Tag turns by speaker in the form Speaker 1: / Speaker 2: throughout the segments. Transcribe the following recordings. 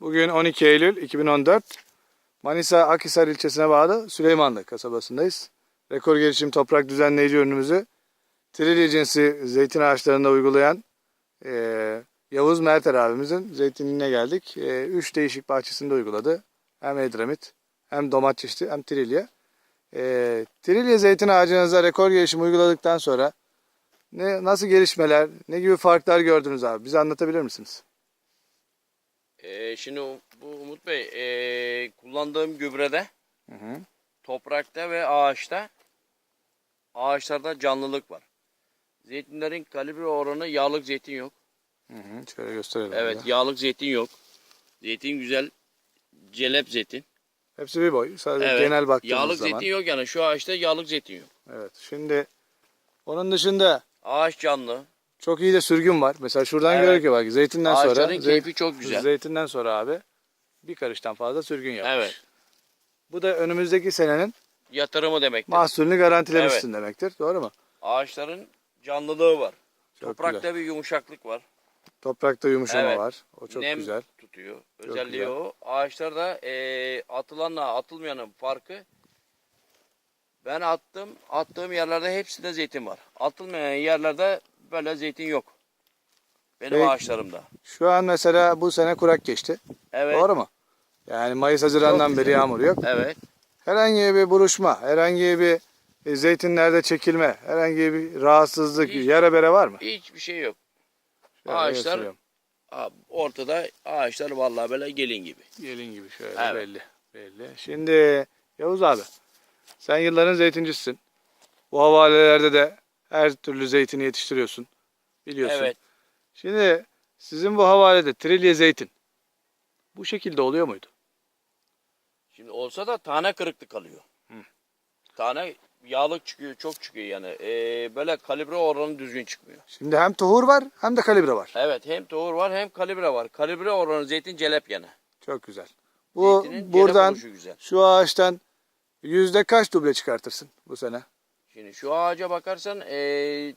Speaker 1: Bugün 12 Eylül 2014. Manisa Akhisar ilçesine bağlı Süleymanlı kasabasındayız. Rekor gelişim toprak düzenleyici ürünümüzü trilye cinsi zeytin ağaçlarında uygulayan eee, Yavuz Merter abimizin zeytinliğine geldik. 3 değişik bahçesinde uyguladı. Hem Edremit hem domat çeşidi hem trilye. Eee trilye zeytin ağacınıza rekor gelişim uyguladıktan sonra ne nasıl gelişmeler, ne gibi farklar gördünüz abi? Bize anlatabilir misiniz?
Speaker 2: Ee, şimdi bu Umut Bey ee, kullandığım gübrede
Speaker 1: Hı hı.
Speaker 2: toprakta ve ağaçta ağaçlarda canlılık var. Zeytinlerin kalibre oranı yağlık zeytin yok.
Speaker 1: Hı hı. Şöyle gösterelim.
Speaker 2: Evet
Speaker 1: burada.
Speaker 2: yağlık zeytin yok. Zeytin güzel celep zeytin.
Speaker 1: Hepsi bir boy. Sadece
Speaker 2: Evet.
Speaker 1: genel baktığımız
Speaker 2: Yağlık
Speaker 1: zaman.
Speaker 2: zeytin yok yani şu ağaçta yağlık zeytin yok.
Speaker 1: Evet. Şimdi onun dışında
Speaker 2: Ağaç canlı.
Speaker 1: Çok iyi de sürgün var. Mesela şuradan
Speaker 2: Evet.
Speaker 1: görüyor ki bak zeytinden sonra
Speaker 2: Ağaçların keyfi çok güzel.
Speaker 1: zeytinden sonra abi bir karıştan fazla sürgün yapmış.
Speaker 2: Evet.
Speaker 1: Bu da önümüzdeki senenin
Speaker 2: Yatırımı demektir.
Speaker 1: mahsulünü garantilemişsin demektir. Doğru mu?
Speaker 2: Ağaçların canlılığı var.
Speaker 1: Çok
Speaker 2: Toprakta
Speaker 1: güzel.
Speaker 2: bir yumuşaklık var.
Speaker 1: Toprakta yumuşama
Speaker 2: Evet.
Speaker 1: var. O çok
Speaker 2: Nem
Speaker 1: güzel.
Speaker 2: tutuyor. Özelliği o. Ağaçlarda eee atılanla atılmayanın farkı ben attım. Attığım yerlerde hepsinde zeytin var. Atılmayan yerlerde böyle zeytin yok. Benim
Speaker 1: Peki.
Speaker 2: ağaçlarımda.
Speaker 1: Şu an mesela bu sene kurak geçti.
Speaker 2: Evet.
Speaker 1: Doğru mu? Yani Mayıs Haziran'dan beri yağmur yok.
Speaker 2: Evet.
Speaker 1: Herhangi bir buruşma, herhangi bir e, zeytinlerde çekilme, herhangi bir rahatsızlık,
Speaker 2: Hiç-
Speaker 1: yara bere var mı?
Speaker 2: Hiçbir şey yok.
Speaker 1: Şöyle
Speaker 2: Ağaçlar-. Abi, ortada ağaçlar vallahi böyle gelin gibi.
Speaker 1: Gelin gibi şöyle
Speaker 2: Evet.
Speaker 1: belli. Belli. Şimdi Yavuz abi sen yılların zeytincisisin. Bu havalelerde de her türlü zeytini yetiştiriyorsun. Biliyorsun.
Speaker 2: Evet.
Speaker 1: Şimdi sizin bu havalede trilye zeytin bu şekilde oluyor muydu?
Speaker 2: Şimdi olsa da tane kırıklık kalıyor. Tane yağlık çıkıyor, çok çıkıyor yani. Eee, böyle kalibre oranı düzgün çıkmıyor.
Speaker 1: Şimdi hem tohur var hem de kalibre var.
Speaker 2: Evet hem tohur var hem kalibre var. Kalibre oranı zeytin celep yana.
Speaker 1: Çok güzel. Bu
Speaker 2: Zeytinin
Speaker 1: buradan
Speaker 2: güzel.
Speaker 1: şu ağaçtan yüzde kaç duble çıkartırsın bu sene?
Speaker 2: Şimdi şu ağaca bakarsan eee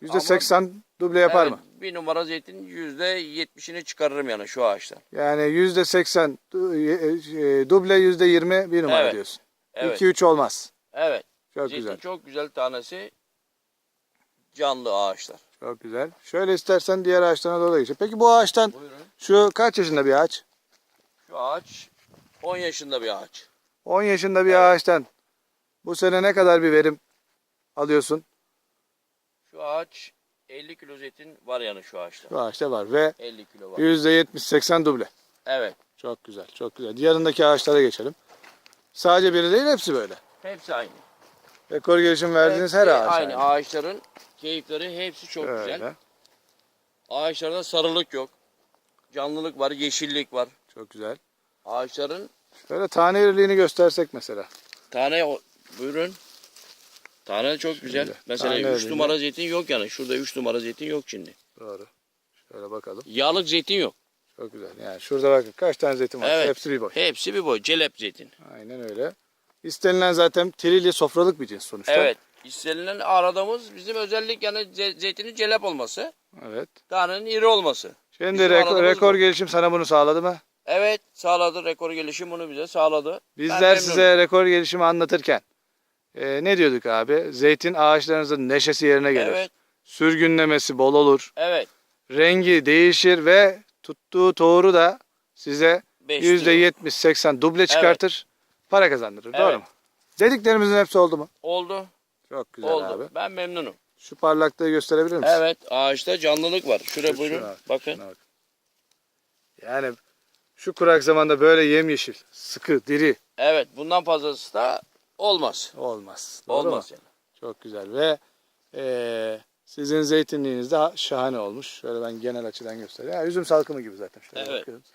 Speaker 1: Yüzde seksen duble yapar
Speaker 2: evet,
Speaker 1: mı?
Speaker 2: bir numara zeytin yüzde yetmişini çıkarırım yani şu ağaçtan.
Speaker 1: Yani yüzde seksen du- e, duble yüzde yirmi bir numara
Speaker 2: Evet.
Speaker 1: diyorsun.
Speaker 2: Evet.
Speaker 1: İki üç olmaz.
Speaker 2: Evet.
Speaker 1: Çok
Speaker 2: zeytin
Speaker 1: güzel.
Speaker 2: çok güzel tanesi canlı ağaçlar.
Speaker 1: Çok güzel. Şöyle istersen diğer ağaçlarına doğru geçelim. Peki bu ağaçtan
Speaker 2: Buyurun.
Speaker 1: şu kaç yaşında bir ağaç?
Speaker 2: Şu ağaç 10 yaşında bir ağaç.
Speaker 1: 10 yaşında bir ağaçtan bu sene ne kadar bir verim alıyorsun?
Speaker 2: Şu ağaç 50 kilo zeytin var yani şu ağaçta.
Speaker 1: Bu ağaçta var ve
Speaker 2: 50 kilo var.
Speaker 1: yüzde yetmiş seksen duble.
Speaker 2: Evet.
Speaker 1: Çok güzel, çok güzel. Yanındaki ağaçlara geçelim. Sadece biri değil hepsi böyle.
Speaker 2: Hepsi aynı.
Speaker 1: Rekor gelişim verdiğiniz her
Speaker 2: Hepsi
Speaker 1: ağaç.
Speaker 2: Aynı
Speaker 1: yani.
Speaker 2: ağaçların keyifleri hepsi çok
Speaker 1: Öyle.
Speaker 2: güzel. Ağaçlarda sarılık yok. Canlılık var, yeşillik var.
Speaker 1: Çok güzel.
Speaker 2: Ağaçların
Speaker 1: Şöyle tane iriliğini göstersek mesela.
Speaker 2: tane buyurun. Tane çok güzel.
Speaker 1: Şöyle,
Speaker 2: Mesela
Speaker 1: tane
Speaker 2: 3
Speaker 1: öyle.
Speaker 2: numara zeytin yok yani. Şurada 3 numara zeytin yok şimdi.
Speaker 1: Doğru. Şöyle bakalım.
Speaker 2: Yağlık zeytin yok.
Speaker 1: Çok güzel. Yani şurada bakın kaç tane zeytin var.
Speaker 2: Evet.
Speaker 1: Hepsi bir boy.
Speaker 2: Hepsi bir boy. Celep zeytin.
Speaker 1: Aynen öyle. İstenilen zaten trilye sofralık bir cins sonuçta.
Speaker 2: Evet. İstenilen aradığımız bizim özellik yani ze- zeytinin celep olması.
Speaker 1: Evet.
Speaker 2: Tanenin iri olması.
Speaker 1: Şimdi rekor, rekor
Speaker 2: bu.
Speaker 1: gelişim sana bunu sağladı mı?
Speaker 2: Evet sağladı. Rekor gelişim bunu bize sağladı.
Speaker 1: Bizler size rekor gelişimi anlatırken e, ne diyorduk abi? Zeytin ağaçlarınızın neşesi yerine gelir.
Speaker 2: Evet.
Speaker 1: Sürgünlemesi bol olur.
Speaker 2: Evet.
Speaker 1: Rengi değişir ve tuttuğu tohuru da size
Speaker 2: Beşli.
Speaker 1: %70-80 duble çıkartır. Para kazandırır. Doğru
Speaker 2: Evet.
Speaker 1: mu? Dediklerimizin hepsi oldu mu?
Speaker 2: Oldu.
Speaker 1: Çok güzel
Speaker 2: oldu.
Speaker 1: abi.
Speaker 2: Ben memnunum.
Speaker 1: Şu parlaklığı gösterebilir misin?
Speaker 2: Evet ağaçta canlılık var. Şuraya
Speaker 1: Şu-
Speaker 2: buyurun.
Speaker 1: şuna bak,
Speaker 2: Bakın.
Speaker 1: şuna bak. Yani şu kurak zamanda böyle yemyeşil, sıkı, diri
Speaker 2: Evet bundan fazlası da olmaz.
Speaker 1: olmaz. Doğru mu?
Speaker 2: olmaz yani.
Speaker 1: Çok güzel ve eee, sizin zeytinliğiniz de şahane olmuş. Şöyle ben genel açıdan göstereyim. Yani üzüm salkımı gibi zaten. Şöyle
Speaker 2: Evet.
Speaker 1: bakıyoruz.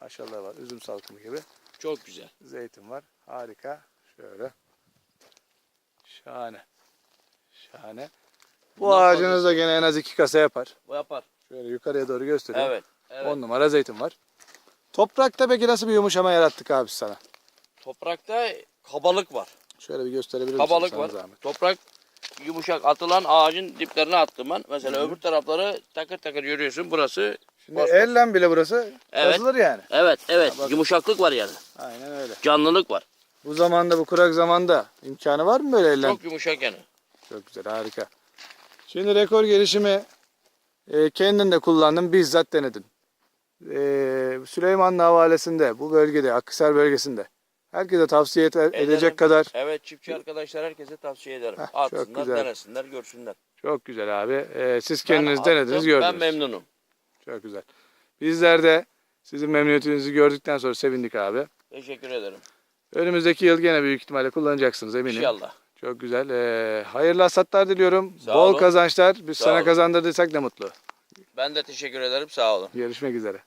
Speaker 1: Maşallah var. Üzüm salkımı gibi.
Speaker 2: Çok güzel.
Speaker 1: Zeytin var. Harika. Şöyle. Şahane. Şahane. Bu
Speaker 2: Bundan
Speaker 1: ağacınız da gene en az iki kasa yapar.
Speaker 2: Bu yapar.
Speaker 1: Şöyle yukarıya doğru göstereyim.
Speaker 2: Evet. Evet.
Speaker 1: 10 numara zeytin var. Toprakta peki nasıl bir yumuşama yarattık abi sana?
Speaker 2: Toprakta kabalık var.
Speaker 1: Şöyle bir gösterebilir misin
Speaker 2: Kabalık var.
Speaker 1: zahmet?
Speaker 2: Toprak yumuşak atılan ağacın diplerine attım ben. Mesela öbür tarafları takır takır yürüyorsun. Burası
Speaker 1: Şimdi
Speaker 2: bas.
Speaker 1: elle bile burası
Speaker 2: Evet.
Speaker 1: kazılır yani.
Speaker 2: Evet evet
Speaker 1: bak.
Speaker 2: yumuşaklık var yani.
Speaker 1: Aynen öyle.
Speaker 2: Canlılık var.
Speaker 1: Bu zamanda bu kurak zamanda imkanı var mı böyle elle?
Speaker 2: Çok yumuşak yani.
Speaker 1: Çok güzel harika. Şimdi rekor gelişimi e, kendin de kullandın bizzat denedin. E, Süleymanlı Havalesi'nde bu bölgede Akhisar bölgesinde herkese tavsiye et- edecek kadar
Speaker 2: Evet çiftçi arkadaşlar herkese tavsiye ederim.
Speaker 1: Heh, çok
Speaker 2: Atsınlar,
Speaker 1: güzel.
Speaker 2: denesinler, görsünler.
Speaker 1: çok güzel abi. E, siz
Speaker 2: Ben
Speaker 1: kendiniz
Speaker 2: attım,
Speaker 1: denediniz gördünüz.
Speaker 2: Ben memnunum.
Speaker 1: Çok güzel. Bizler de sizin memnuniyetinizi gördükten sonra sevindik abi.
Speaker 2: Teşekkür ederim.
Speaker 1: Önümüzdeki yıl gene büyük ihtimalle kullanacaksınız eminim.
Speaker 2: İnşallah.
Speaker 1: Çok güzel. E, hayırlı hasatlar diliyorum.
Speaker 2: Sağ
Speaker 1: Bol
Speaker 2: olun.
Speaker 1: kazançlar. Biz
Speaker 2: Sağ
Speaker 1: sana
Speaker 2: olun.
Speaker 1: kazandırdıysak ne mutlu.
Speaker 2: Ben de teşekkür ederim. Sağ olun.
Speaker 1: Görüşmek üzere.